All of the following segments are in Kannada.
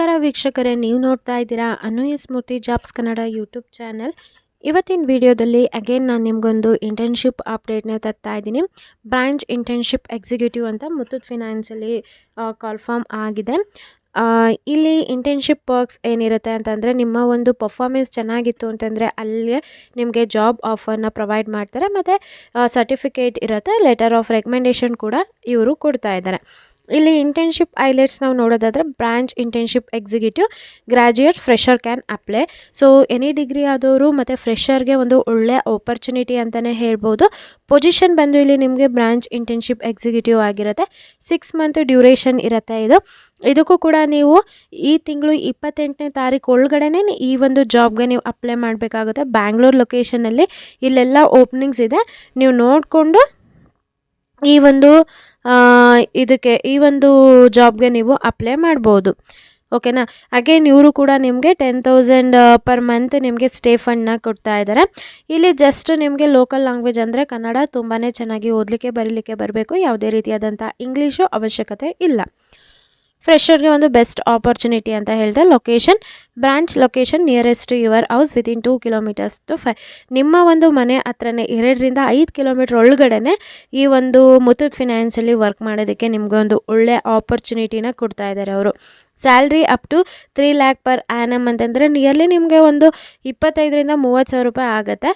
ನಮಸ್ಕಾರ ವೀಕ್ಷಕರೇ, ನೀವು ನೋಡ್ತಾ ಇದ್ದೀರಾ Anuya Smriti jobs Kannada YouTube channel. ಇವತ್ತಿನ ವಿಡಿಯೋದಲ್ಲಿ ಅಗೇನ್ ನಾನು ನಿಮಗೊಂದು ಇಂಟರ್ನ್ಶಿಪ್ ಅಪ್ಡೇಟ್ನ ತರ್ತಾ ಇದ್ದೀನಿ. ಬ್ರಾಂಚ್ ಇಂಟರ್ನ್ಶಿಪ್ ಎಕ್ಸಿಕ್ಯೂಟಿವ್ ಅಂತ ಮುತ್ತೂಟ್ ಫಿನಾನ್ಸಲ್ಲಿ ಕಾಲ್ಫಾರ್ಮ್ ಆಗಿದೆ. ಇಲ್ಲಿ ಇಂಟರ್ನ್ಶಿಪ್ ವರ್ಕ್ಸ್ ಏನಿರುತ್ತೆ ಅಂತಂದರೆ ನಿಮ್ಮ ಒಂದು ಪರ್ಫಾರ್ಮೆನ್ಸ್ ಚೆನ್ನಾಗಿತ್ತು ಅಂತಂದರೆ ಅಲ್ಲಿ ನಿಮಗೆ ಜಾಬ್ ಆಫರ್ನ ಪ್ರೊವೈಡ್ ಮಾಡ್ತಾರೆ. ಮತ್ತು ಸರ್ಟಿಫಿಕೇಟ್ ಇರುತ್ತೆ ಲೆಟರ್ ಆಫ್ ರೆಕಮೆಂಡೇಷನ್ ಕೂಡ ಇವರು ಕೊಡ್ತಾ ಇದ್ದಾರೆ. ಇಲ್ಲಿ ಇಂಟರ್ನ್ಶಿಪ್ ಐಲೆಟ್ಸ್ ನಾವು ನೋಡೋದಾದರೆ branch internship executive graduate fresher can apply so any degree ಆದವರು ಮತ್ತು ಫ್ರೆಷರ್ಗೆ ಒಂದು ಒಳ್ಳೆಯ ಆಪರ್ಚುನಿಟಿ ಅಂತಲೇ ಹೇಳ್ಬೋದು. ಪೊಸಿಷನ್ ಬಂದು ಇಲ್ಲಿ ನಿಮಗೆ ಬ್ರಾಂಚ್ ಇಂಟರ್ನ್ಶಿಪ್ ಎಕ್ಸಿಕ್ಯೂಟಿವ್ ಆಗಿರುತ್ತೆ. ಸಿಕ್ಸ್ ಮಂತ್ ಡ್ಯೂರೇಷನ್ ಇರುತ್ತೆ ಇದು. ಇದಕ್ಕೂ ಕೂಡ ನೀವು ಈ ತಿಂಗಳು ಇಪ್ಪತ್ತೆಂಟನೇ ತಾರೀಕು ಒಳಗಡೆ ಈ ಒಂದು ಜಾಬ್ಗೆ ನೀವು ಅಪ್ಲೈ ಮಾಡಬೇಕಾಗುತ್ತೆ. ಬ್ಯಾಂಗ್ಳೂರ್ ಲೊಕೇಶನಲ್ಲಿ ಇಲ್ಲೆಲ್ಲ ಓಪನಿಂಗ್ಸ್ ಇದೆ. ನೀವು ನೋಡಿಕೊಂಡು ಈ ಒಂದು ಇದಕ್ಕೆ, ಈ ಒಂದು ಜಾಬ್ಗೆ ನೀವು ಅಪ್ಲೈ ಮಾಡ್ಬೋದು. ಓಕೆನಾ ಅಗೇನ್ ಇವರು ಕೂಡ ನಿಮಗೆ ಟೆನ್ ತೌಸಂಡ್ ಪರ್ ಮಂತ್ ನಿಮಗೆ ಸ್ಟೇ ಫಂಡ್ನ ಕೊಡ್ತಾ ಇದ್ದಾರೆ ಇಲ್ಲಿ ಜಸ್ಟ್ ನಿಮಗೆ ಲೋಕಲ್ ಲ್ಯಾಂಗ್ವೇಜ್ ಅಂದರೆ ಕನ್ನಡ ತುಂಬಾ ಚೆನ್ನಾಗಿ ಓದಲಿಕ್ಕೆ, ಬರೀಲಿಕ್ಕೆ ಬರಬೇಕು. ಯಾವುದೇ ರೀತಿಯಾದಂಥ ಇಂಗ್ಲೀಷು ಅವಶ್ಯಕತೆ ಇಲ್ಲ. ಫ್ರೆಷರ್ಗೆ ಒಂದು ಬೆಸ್ಟ್ ಆಪರ್ಚುನಿಟಿ ಅಂತ ಹೇಳಿದೆ. Location, branch location nearest your house within two kilometres to five. ನಿಮ್ಮ ಒಂದು ಮನೆ ಹತ್ರನೇ, ಎರಡರಿಂದ ಐದು ಕಿಲೋಮೀಟ್ರ್ ಒಳಗಡೆನೆ ಈ ಒಂದು ಮುತ್ತೂಟ್ ಫಿನಾನ್ಸಲ್ಲಿ ವರ್ಕ್ ಮಾಡೋದಕ್ಕೆ ನಿಮಗೆ ಒಂದು ಒಳ್ಳೆ ಆಪರ್ಚುನಿಟಿನ ಕೊಡ್ತಾ ಇದ್ದಾರೆ ಅವರು. Salary up to three lakh per annum ಅಂತಂದರೆ ನಿಯರ್ಲಿ ನಿಮಗೆ ಒಂದು ಇಪ್ಪತ್ತೈದರಿಂದ ಮೂವತ್ತು ಸಾವಿರ ರೂಪಾಯಿ ಆಗುತ್ತೆ.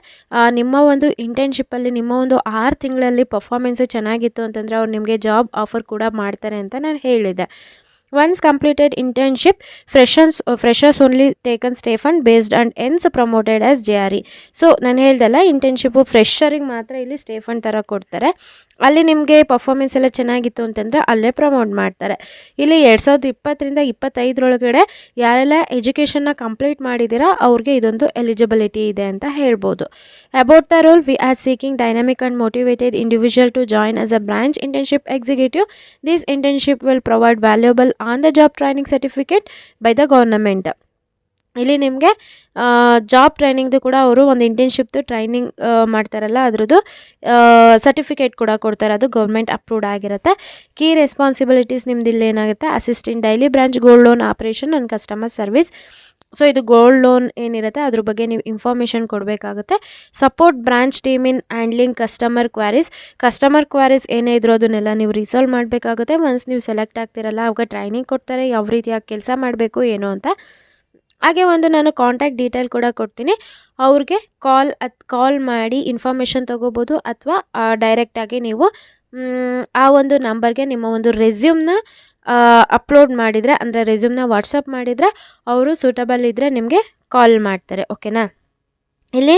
ನಿಮ್ಮ ಒಂದು ಇಂಟರ್ನ್ಶಿಪ್ಪಲ್ಲಿ ನಿಮ್ಮ ಒಂದು ಆರು ತಿಂಗಳಲ್ಲಿ ಪರ್ಫಾರ್ಮೆನ್ಸು ಚೆನ್ನಾಗಿತ್ತು ಅಂತಂದರೆ ಅವ್ರು ನಿಮಗೆ ಜಾಬ್ ಆಫರ್ ಕೂಡ ಮಾಡ್ತಾರೆ ಅಂತ ನಾನು ಹೇಳಿದ್ದೆ. Once completed internship freshers freshers only taken stipend based and once promoted as J R E so ನಾನು ಹೇಳ್ದಲ್ಲ ಇಂಟರ್ನ್ಶಿಪ್ಪು ಫ್ರೆಷರಿಗೆ ಮಾತ್ರ ಇಲ್ಲಿ ಸ್ಟೇಫನ್ ಥರ ಕೊಡ್ತಾರೆ. ಅಲ್ಲಿ ನಿಮಗೆ ಪರ್ಫಾರ್ಮೆನ್ಸ್ ಎಲ್ಲ ಚೆನ್ನಾಗಿತ್ತು ಅಂತಂದರೆ ಅಲ್ಲೇ ಪ್ರಮೋಟ್ ಮಾಡ್ತಾರೆ. ಇಲ್ಲಿ ಎರಡು ಸಾವಿರದ ಇಪ್ಪತ್ತರಿಂದ ಇಪ್ಪತ್ತೈದರೊಳಗಡೆ ಯಾರೆಲ್ಲ ಎಜುಕೇಷನ್ನ ಕಂಪ್ಲೀಟ್ ಮಾಡಿದ್ದೀರಾ ಅವ್ರಿಗೆ ಇದೊಂದು ಎಲಿಜಿಬಿಲಿಟಿ ಇದೆ ಅಂತ ಹೇಳ್ಬೋದು. About the role we are seeking dynamic and motivated individual to join as a branch internship executive this internship will provide valuable on the job training certificate by the government ಇಲ್ಲಿ ನಿಮಗೆ ಜಾಬ್ ಟ್ರೈನಿಂಗ್ದು ಕೂಡ ಅವರು ಒಂದು ಇಂಟರ್ನ್ಶಿಪ್ದು ಟ್ರೈನಿಂಗ್ ಮಾಡ್ತಾರಲ್ಲ ಅದ್ರದ್ದು ಸರ್ಟಿಫಿಕೇಟ್ ಕೂಡ ಕೊಡ್ತಾರೆ. ಅದು ಗೌರ್ಮೆಂಟ್ ಅಪ್ರೂವ್ಡ್ ಆಗಿರುತ್ತೆ. ಕೀ ರೆಸ್ಪಾನ್ಸಿಬಿಲಿಟೀಸ್ ನಿಮ್ದು ಇಲ್ಲಿ ಏನಾಗುತ್ತೆ? Assistant daily branch gold loan operation and customer service so ಇದು ಗೋಲ್ಡ್ ಲೋನ್ ಏನಿರುತ್ತೆ, ಅದ್ರ ಬಗ್ಗೆ ನೀವು ಇನ್ಫಾರ್ಮೇಷನ್ ಕೊಡಬೇಕಾಗುತ್ತೆ. Support branch team in handling customer queries customer queries ಏನೇ ಇದ್ರೂ ಅದನ್ನೆಲ್ಲ ನೀವು ರಿಸಾಲ್ವ್ ಮಾಡಬೇಕಾಗುತ್ತೆ. ಒನ್ಸ್ ನೀವು ಸೆಲೆಕ್ಟ್ ಆಗ್ತಿರಲ್ಲ, ಅವಾಗ ಟ್ರೈನಿಂಗ್ ಕೊಡ್ತಾರೆ. ಯಾವ ರೀತಿಯಾಗಿ ಕೆಲಸ ಮಾಡಬೇಕು, ಏನು ಅಂತ. ಹಾಗೆ ಒಂದು ನಾನು ಕಾಂಟ್ಯಾಕ್ಟ್ ಡೀಟೇಲ್ ಕೂಡ ಕೊಡ್ತೀನಿ. ಅವ್ರಿಗೆ ಕಾಲ್ ಅತ್ ಕಾಲ್ ಮಾಡಿ ಇನ್ಫಾರ್ಮೇಷನ್ ತೊಗೋಬೋದು ಅಥವಾ ಡೈರೆಕ್ಟಾಗಿ ನೀವು ಆ ಒಂದು ನಂಬರ್ಗೆ ನಿಮ್ಮ ಒಂದು ರೆಸ್ಯೂಮ್ನ ಅಪ್ಲೋಡ್ ಮಾಡಿದರೆ, ಅಂದರೆ ರೆಸ್ಯೂಮ್ನ ವಾಟ್ಸಪ್ ಮಾಡಿದರೆ, ಅವರು ಸೂಟಬಲ್ ಇದ್ದರೆ ನಿಮಗೆ ಕಾಲ್ ಮಾಡ್ತಾರೆ ಓಕೆನಾ ಇಲ್ಲಿ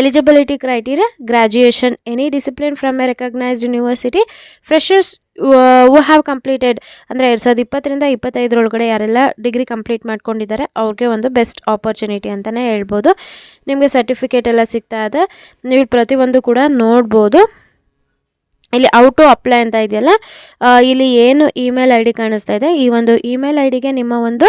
eligibility criteria graduation any discipline from a recognised university freshers who have completed ಅಂದರೆ ಎರಡು ಸಾವಿರದ ಇಪ್ಪತ್ತರಿಂದ ಇಪ್ಪತ್ತೈದರೊಳಗಡೆ ಯಾರೆಲ್ಲ ಡಿಗ್ರಿ ಕಂಪ್ಲೀಟ್ ಮಾಡ್ಕೊಂಡಿದ್ದಾರೆ, ಅವ್ರಿಗೆ ಒಂದು ಬೆಸ್ಟ್ ಆಪರ್ಚುನಿಟಿ ಅಂತಲೇ ಹೇಳ್ಬೋದು. ನಿಮಗೆ ಸರ್ಟಿಫಿಕೇಟ್ ಎಲ್ಲ ಸಿಗ್ತಾ ಇದೆ. ನೀವು ಪ್ರತಿಯೊಂದು ಕೂಡ ನೋಡ್ಬೋದು. ಇಲ್ಲಿ ಔಟ್ ಟು ಅಪ್ಲೈ ಅಂತ ಇದೆಯಲ್ಲ ಇಲ್ಲಿ ಏನು ಇಮೇಲ್ ಐ ಡಿ ಕಾಣಿಸ್ತಾ ಇದೆ. ಈ ಒಂದು ಇಮೇಲ್ ಐ ಡಿಗೆ ನಿಮ್ಮ ಒಂದು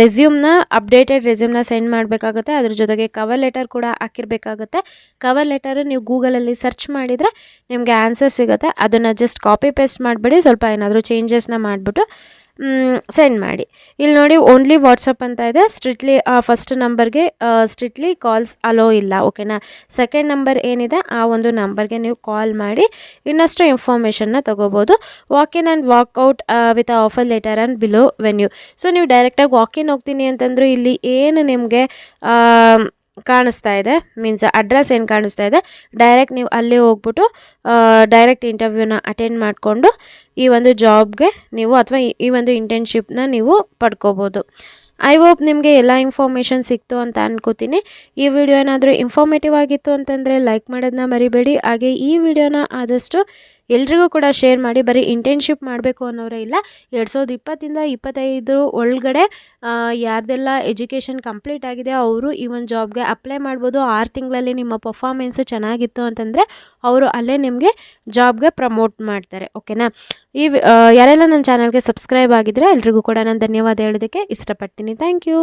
ರೆಸ್ಯೂಮ್ನ ಅಪ್ಡೇಟೆಡ್ ರೆಸ್ಯೂಮ್ನ ಸೆಂಡ್ ಮಾಡಬೇಕಾಗುತ್ತೆ. ಅದ್ರ ಜೊತೆಗೆ ಕವರ್ ಲೆಟರ್ ಕೂಡ ಹಾಕಿರಬೇಕಾಗುತ್ತೆ. ಕವರ್ ಲೆಟರು ನೀವು ಗೂಗಲಲ್ಲಿ ಸರ್ಚ್ ಮಾಡಿದರೆ ನಿಮಗೆ ಆನ್ಸರ್ ಸಿಗುತ್ತೆ. ಅದನ್ನು ಜಸ್ಟ್ ಕಾಪಿ ಪೇಸ್ಟ್ ಮಾಡಿಬಿಡಿ. ಸ್ವಲ್ಪ ಏನಾದರೂ ಚೇಂಜಸ್ನ ಮಾಡಿಬಿಟ್ಟು ಸೆಂಡ್ ಮಾಡಿ. ಇಲ್ಲಿ ನೋಡಿ ಓನ್ಲಿ ವಾಟ್ಸಪ್ ಅಂತ ಇದೆ. ಸ್ಟ್ರಿಕ್ಟ್ಲಿ ಫಸ್ಟ್ ನಂಬರ್ಗೆ ಸ್ಟ್ರಿಕ್ಟ್ಲಿ ಕಾಲ್ಸ್ ಅಲೋ ಇಲ್ಲ ಓಕೆನಾ ಸೆಕೆಂಡ್ ನಂಬರ್ ಏನಿದೆ, ಆ ಒಂದು ನಂಬರ್ಗೆ ನೀವು ಕಾಲ್ ಮಾಡಿ, ಇನ್ನಷ್ಟು ಇನ್ಫಾರ್ಮೇಷನ್ನ ತೊಗೋಬೋದು. Walk in and walk out with offer letter and below venue so ನೀವು ಡೈರೆಕ್ಟಾಗಿ ವಾಕ್ ಇನ್ ಹೋಗ್ತೀನಿ ಅಂತಂದರೂ ಇಲ್ಲಿ ಏನು ನಿಮಗೆ ಕಾಣಿಸ್ತಾ ಇದೆ. ಮೀನ್ಸ್ ಅಡ್ರೆಸ್ ಏನು ಕಾಣಿಸ್ತಾ ಇದೆ. ಡೈರೆಕ್ಟ್ ನೀವು ಅಲ್ಲಿ ಹೋಗ್ಬಿಟ್ಟು ಡೈರೆಕ್ಟ್ ಇಂಟರ್ವ್ಯೂನ ಅಟೆಂಡ್ ಮಾಡಿಕೊಂಡು ಈ ಒಂದು ಜಾಬ್ಗೆ ನೀವು ಅಥವಾ ಈ ಒಂದು ಇಂಟರ್ನ್ಶಿಪ್ನ ನೀವು ಪಡ್ಕೋಬೋದು. ಐ ಹೋಪ್ ನಿಮಗೆ ಎಲ್ಲ ಇನ್ಫಾರ್ಮೇಷನ್ ಸಿಕ್ತು ಅಂತ ಅನ್ಕೋತೀನಿ. ಈ ವಿಡಿಯೋ ಏನಾದರೂ ಇನ್ಫಾರ್ಮೇಟಿವ್ ಆಗಿತ್ತು ಅಂತಂದರೆ ಲೈಕ್ ಮಾಡೋದನ್ನ ಮರಿಬೇಡಿ. ಹಾಗೆ ಈ ವಿಡಿಯೋನ ಆದಷ್ಟು ಎಲ್ರಿಗೂ ಕೂಡ ಶೇರ್ ಮಾಡಿ, ಬರೀ ಇಂಟರ್ನ್ಶಿಪ್ ಮಾಡಬೇಕು ಅನ್ನೋರೇ ಇಲ್ಲ. ಎರಡು ಸಾವಿರದ ಇಪ್ಪತ್ತಿಂದ ಇಪ್ಪತ್ತೈದು ಒಳಗಡೆ ಯಾರ್ದೆಲ್ಲ ಎಜುಕೇಷನ್ ಕಂಪ್ಲೀಟ್ ಆಗಿದೆ, ಅವರು ಈ ಒಂದು ಜಾಬ್ಗೆ ಅಪ್ಲೈ ಮಾಡ್ಬೋದು. ಆರು ತಿಂಗಳಲ್ಲಿ ನಿಮ್ಮ ಪರ್ಫಾರ್ಮೆನ್ಸು ಚೆನ್ನಾಗಿತ್ತು ಅಂತಂದರೆ, ಅವರು ಅಲ್ಲೇ ನಿಮಗೆ ಜಾಬ್ಗೆ ಪ್ರಮೋಟ್ ಮಾಡ್ತಾರೆ. ಓಕೆನಾ ಈ ಯಾರೆಲ್ಲ ನನ್ನ ಚಾನಲ್ಗೆ ಸಬ್ಸ್ಕ್ರೈಬ್ ಆಗಿದ್ರೆ ಎಲ್ರಿಗೂ ಕೂಡ ನಾನು ಧನ್ಯವಾದ ಹೇಳೋದಕ್ಕೆ ಇಷ್ಟಪಡ್ತೀನಿ. Thank you